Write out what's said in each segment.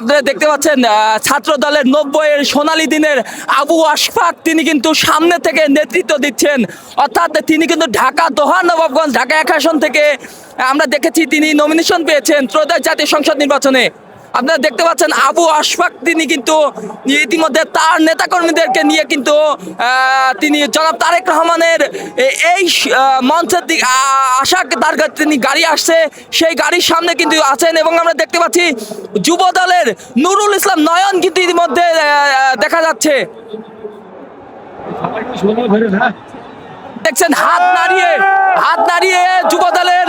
আপনারা দেখতে পাচ্ছেন ছাত্র দলের নব্বইয়ের সোনালী দিনের আবু আশফাক, তিনি কিন্তু সামনে থেকে নেতৃত্ব দিচ্ছেন। অর্থাৎ তিনি কিন্তু ঢাকা, দোহা, নবাবগঞ্জ, ঢাকা এক আসন থেকে আমরা দেখেছি তিনি নমিনেশন পেয়েছেন ত্রয়োদশ জাতীয় সংসদ নির্বাচনে। আপনারা দেখতে পাচ্ছেন আবু আশফাক, তিনি কিন্তু ইতিমধ্যে তার নেতাকর্মীদেরকে নিয়ে কিন্তু তিনি জনাব তারেক রহমানের এই মঞ্চের দিকে আশাক তার তিনি গাড়ি আসছে, সেই গাড়ির সামনে কিন্তু আছেন এবং আমরা দেখতে পাচ্ছি যুব দলের নুরুল ইসলাম নয়ন কিন্তু ইতিমধ্যে দেখা যাচ্ছে। দেখছেন হাত নাড়িয়ে হাত নাড়িয়ে যুব দলের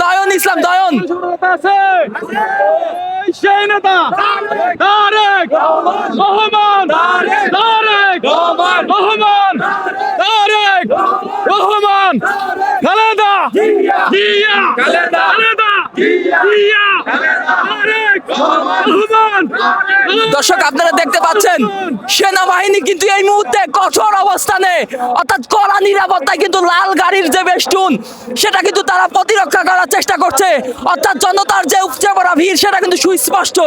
নয়ন ইসলাম, নয়ন। সেই নেতা। তারেক। রহমান। তারেক। রহমান। তারেক। রহমান। খালেদা। জিয়া। খালেদা। জিয়া। তারেক। রহমান। দর্শক আপনারা দেখতে পাচ্ছেন সেনাবাহিনী কিন্তু এই মুহূর্তে কঠোর অবস্থানে অর্থাৎ কড়া নিরাপত্তায় কিন্তু লাল গাড়ির যে বেষ্টুন সেটা কিন্তু তারা প্রতিরক্ষা করার চেষ্টা করছে। অর্থাৎ জনতার যে ভিড়, সেটা কিন্তু সুস্পষ্ট।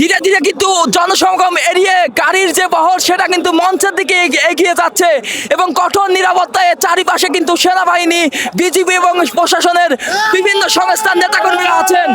ধীরে ধীরে কিন্তু জনসমাগম এড়িয়ে গাড়ির যে বহর, সেটা কিন্তু মঞ্চের দিকে এগিয়ে যাচ্ছে এবং কঠোর নিরাপত্তায় চারিপাশে কিন্তু সেনাবাহিনী, বিজিবি এবং প্রশাসনের বিভিন্ন সংস্থার নেতাকর্মীরা আছেন।